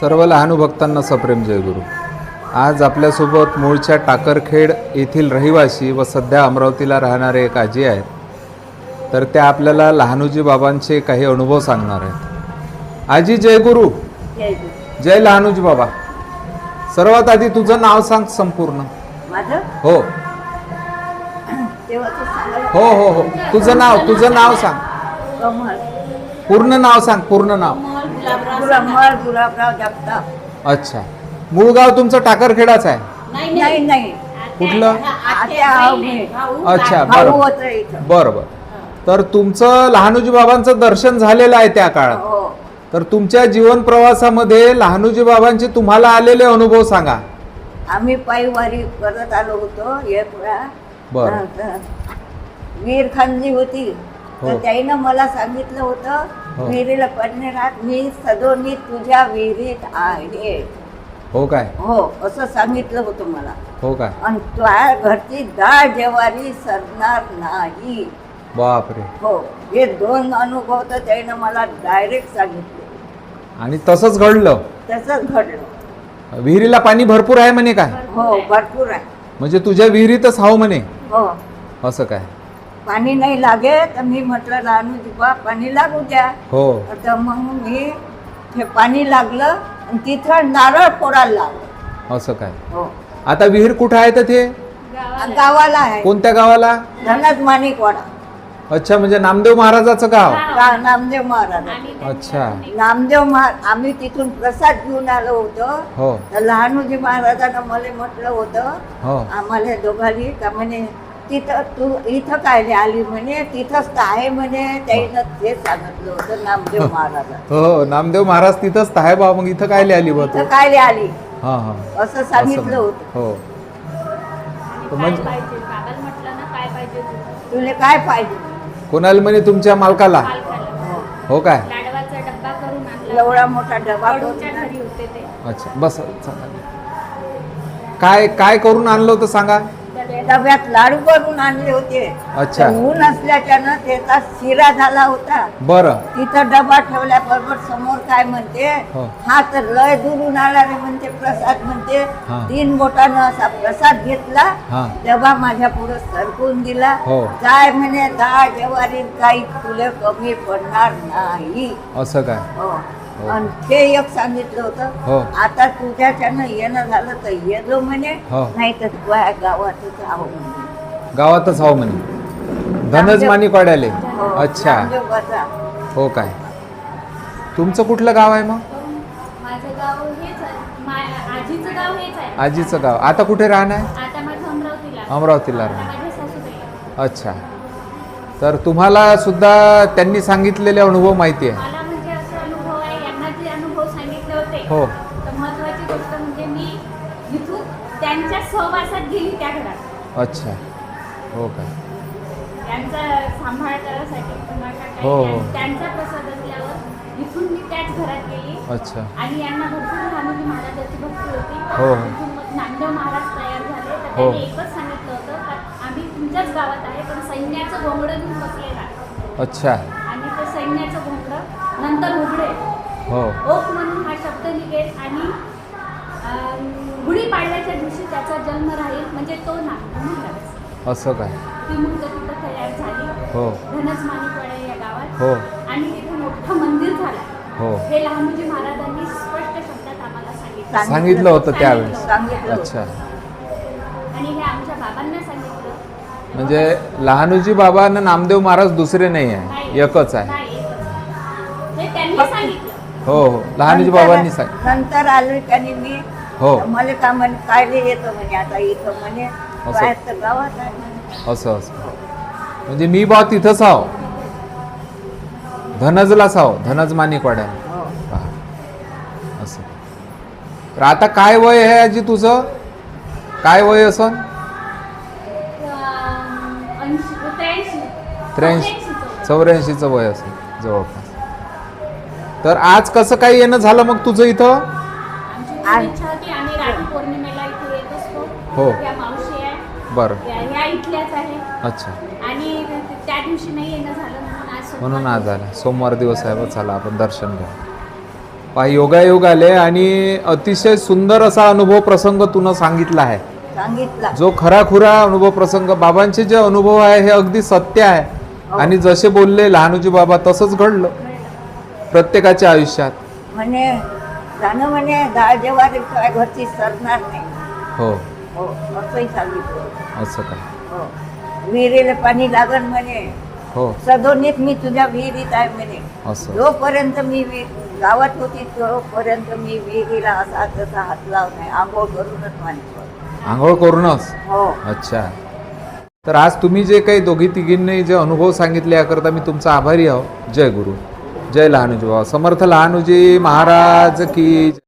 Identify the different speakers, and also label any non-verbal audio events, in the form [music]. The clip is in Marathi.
Speaker 1: सर्व लहानू भक्तांना सप्रेम जयगुरु आज आपल्यासोबत मूळच्या टाकरखेड येथील रहिवासी व सध्या अमरावतीला राहणारे एक आजी आहेत. तर त्या आपल्याला लहानूजी बाबांचे काही अनुभव सांगणार आहेत. आजी जयगुरु
Speaker 2: जय गुरु.
Speaker 1: जय लहानूजी बाबा. सर्वात आधी तुझं नाव सांग संपूर्ण. हो. हो हो हो. तुझं नाव तुझं नाव सांग. पूर्ण नाव सांग पूर्ण नाव.
Speaker 2: गुलामळ गुलाबराव जगताप.
Speaker 1: अच्छा. मूळ गाव तुमचं टाकरखेडाच आहे?
Speaker 2: नाही नाही.
Speaker 1: कुठलं?
Speaker 2: आत्या
Speaker 1: अच्छा
Speaker 2: भाऊ
Speaker 1: बरं
Speaker 2: होतं इथं.
Speaker 1: बरं बरं तर तुमचं लहानूजी बाबांचं दर्शन झालेलं आहे त्या काळात.
Speaker 2: हो.
Speaker 1: तर तुमच्या जीवन प्रवासामध्ये लहानूजी बाबांचे तुम्हाला आलेले अनुभव सांगा.
Speaker 2: आम्ही पायी वारी करत आलो होतो एक वेळा.
Speaker 1: बरं.
Speaker 2: तर विहीर खांदली होती.
Speaker 1: हो.
Speaker 2: तर त्याईनं मला सांगितलं. होतं विहिरीला पडणे राहत मी सदोनी तुझ्या विहिरीत आहे.
Speaker 1: हो काय?
Speaker 2: हो असं सांगितलं होतं मला.
Speaker 1: हो काय?
Speaker 2: आणि तुझ्या घरची डाळ जेवारी सरणार नाही.
Speaker 1: बापरे.
Speaker 2: हो हे दोन अनुभव तर त्यानं मला डायरेक्ट सांगितले.
Speaker 1: आणि तसंच घडलं?
Speaker 2: तसंच घडलं.
Speaker 1: विहिरीला पाणी भरपूर आहे म्हणे काय?
Speaker 2: हो भरपूर आहे.
Speaker 1: म्हणजे तुझ्या विहिरीतच हाव म्हणे?
Speaker 2: हो.
Speaker 1: असं काय?
Speaker 2: पाणी नाही लागे तर मी म्हटलं रानू जिबा पाणी लागू द्या.
Speaker 1: हो.
Speaker 2: तर मग मी ते पाणी लागलं आणि तिथं नारळ फोडायला लागलं.
Speaker 1: असं काय?
Speaker 2: हो.
Speaker 1: आता विहीर कुठं आहे तर ते?
Speaker 2: गावाला. आहे.
Speaker 1: कोणत्या गावाला?
Speaker 2: धनच माणिकवाडा.
Speaker 1: अच्छा म्हणजे नामदेव महाराजाचं गाव.
Speaker 2: गा- नामदेव महाराज.
Speaker 1: अच्छा.
Speaker 2: नामदेव महाराज आम्ही तिथून प्रसाद घेऊन आलो होतो.
Speaker 1: हो.
Speaker 2: तर लहानूजी महाराजांना मला म्हटलं होतं
Speaker 1: हो.
Speaker 2: आम्हाला दोघांनी का म्हणे तिथं तू इथं काय आली म्हणे तिथंच तर आहे म्हणे त्याईनं ते सांगितलं होतं नामदेव [laughs] महाराजा
Speaker 1: हो नामदेव महाराज तिथंच तर आहे बा मग इथं काय आली बा तू?
Speaker 2: इथं काय आली
Speaker 1: हा हा.
Speaker 2: असं सांगितलं होतं.
Speaker 1: हो. म्हणजे
Speaker 3: पाहिजे? बाबाला म्हटलं ना काय पाहिजे तुला?
Speaker 2: काय पाहिजे?
Speaker 1: कोणाला म्हणे तुमच्या मालकाला? हो काय?
Speaker 3: लाडवाचा डब्बा करून आणला.
Speaker 2: एवढा मोठा डबा
Speaker 3: कडूच्या
Speaker 2: करून
Speaker 3: घरी होते ते.
Speaker 1: अच्छा बस चला. काय काय करून आणलं होतं सांगा?
Speaker 2: डब्यात लाडू करून आणले होते
Speaker 1: अच्छा.
Speaker 2: ऊन असल्याच्यानं त्याचा शिरा झाला होता
Speaker 1: बरं
Speaker 2: तिथं डबा ठेवल्याबरोबर समोर काय म्हणते
Speaker 1: हो.
Speaker 2: हा तर लय दुरून आला रे म्हणते प्रसाद म्हणते. तीन बोटानं असा प्रसाद घेतला डबा माझ्या पुढे सरकून दिला
Speaker 1: हो.
Speaker 2: काय म्हणे डाळ जेवारी काही फुले कमी पडणार नाही
Speaker 1: असं काय
Speaker 2: हो. आणि ते एक सांगितलं
Speaker 1: हो.
Speaker 2: होतं आता तुझ्याच्यानं येणं झालं तर ये जो म्हणे
Speaker 1: हो.
Speaker 2: नाही तर तुझ्या गावातच आहो म्हणे.
Speaker 1: गावातच हाव म्हणे. धनच मानी पाड्याले
Speaker 2: हो,
Speaker 1: अच्छा. हो काय? तुमचं कुठलं गाव आहे मग?
Speaker 3: माझं गाव हेच आहे. मा- आजीचं गाव हेच आहे.
Speaker 1: आजीचं गाव. आता कुठे राहणार?
Speaker 3: आता माझं अमरावतीला.
Speaker 1: अमरावतीला
Speaker 3: आता
Speaker 1: राहणार.
Speaker 3: सासूबाई
Speaker 1: अच्छा. तर तुम्हाला सुद्धा त्यांनी सांगितलेले अनुभव माहिती आहे.
Speaker 3: मला
Speaker 1: हो.
Speaker 3: तर महत्वाची गोष्ट म्हणजे मी इथून त्यांच्या सहवासात गेली त्या घरात.
Speaker 1: अच्छा. हो काय
Speaker 3: त्यांचा सांभाळ करायसाठी किंवा काय
Speaker 1: हो, हो.
Speaker 3: त्यां- त्यांचा प्रसाद असल्यावर इथून मी त्याच घरात गेली.
Speaker 1: अच्छा.
Speaker 3: आणि यांना भरपूर लहानोजी महाराजाची भक्ती होती.
Speaker 1: हो, हो.
Speaker 3: तिथून मग नामदेव महाराज तयार झाले. तर
Speaker 1: हो.
Speaker 3: त्यांनी एकच सांगितलं होतं का आम्ही तुमच्याच गावात आहे पण सैन्याचं घोंगडं घेऊन बसलेलं
Speaker 1: अच्छा.
Speaker 3: आणि ते सैन्याचं घोंगडं नंतर उघडे.
Speaker 1: हो.
Speaker 3: ओक म्हणून हा शब्द निघेल आणि गुढीपाडव्याच्या दिवशी त्याचा जन्म राहील म्हणजे तो महाराज
Speaker 1: असं काय?
Speaker 3: ती मूर्त तिथं तयार झाली.
Speaker 1: हो.
Speaker 3: माणिकवाडा या गावात.
Speaker 1: हो.
Speaker 3: आणि तिथे मोठं मंदिर झालं.
Speaker 1: हो.
Speaker 3: हे लहानोजी महाराजांनी स्पष्ट शब्दात आम्हाला सांगितलं.
Speaker 1: सांगितलं होतं त्यावेळेस. अच्छा.
Speaker 3: आणि हे आमच्या बाबांना सांगितलं.
Speaker 1: म्हणजे लहानूजी बाबा आणि नामदेव महाराज दुसरे नाही. आहे. एकच आहे.
Speaker 3: हे त्यांनी सांगितलं.
Speaker 1: हो हो. लहानूजी
Speaker 2: नंतर-
Speaker 1: बाबांनी सांग
Speaker 2: नंतर आलो त्याने मी
Speaker 1: हो.
Speaker 2: मला का म्हणे कायले येतो म्हणे आता इथं म्हणे
Speaker 1: असं.
Speaker 2: बाहेर तर गावात आहे. म्हणे.
Speaker 1: असं असं. म्हणजे मी बा तिथंच आहो धनजलाच आहो धनज मानिकवाड्या
Speaker 2: हो.
Speaker 1: असं. तर आता काय वय आहे आजी तुझं? काय वय असं
Speaker 3: अं, ऐंशी त्र्याऐंशी. चौऱ्याऐंशीचं
Speaker 1: वय असेल जवळपास. तर आज कसं काय येणं झालं मग तुझं इथं?
Speaker 3: आमची
Speaker 2: आणि-
Speaker 3: खूप इच्छा होती आम्ही राखी पौर्णिमेला इथे येत असतो.
Speaker 1: हो.
Speaker 3: या मावशी आहे.
Speaker 1: बरं.
Speaker 3: इथल्याच आहे.
Speaker 1: अच्छा.
Speaker 3: आणि त्या दिवशी नाही येणं झालं म्हणून आज सोमवार
Speaker 1: म्हणून आज आला. सोमवार दिवस आहे बघ चला आपण दर्शन घ्या. पहा योगायोग आले आणि अतिशय सुंदर असा अनुभव प्रसंग तुनं सांगितला आहे.
Speaker 2: सांगितला.
Speaker 1: जो खराखुरा अनुभव प्रसंग बाबांचे जे अनुभव आहे हे अगदी सत्य आहे. आणि जसे बोलले लहानूजी बाबा तसंच घडलं. प्रत्येकाच्या आयुष्यात.
Speaker 2: म्हणे जाणं म्हणे डाळ जेवारी काय घरची सरणार नाही.
Speaker 1: हो.
Speaker 2: हो असंही सांगितलं.
Speaker 1: असं काय
Speaker 2: हो. विहिरीला पाणी लागण म्हणे.
Speaker 1: हो.
Speaker 2: सदोनीत मी तुझ्या विहिरीत आहे म्हणे.
Speaker 1: असं.
Speaker 2: जोपर्यंत मी वि- गावात होती तोपर्यंत मी विहिरीला असा तसा हात लावत नाही आंघोळ करूनच माणसं
Speaker 1: आंघोळ करूनच?
Speaker 2: हो.
Speaker 1: अच्छा. तर आज तुम्ही जे काही दोघी तिघींनी जे अनुभव सांगितले याकरता मी तुमचा आभारी आहो. जय गुरु. जय लहानुजी भाऊ समर्थ लहानुजी महाराज की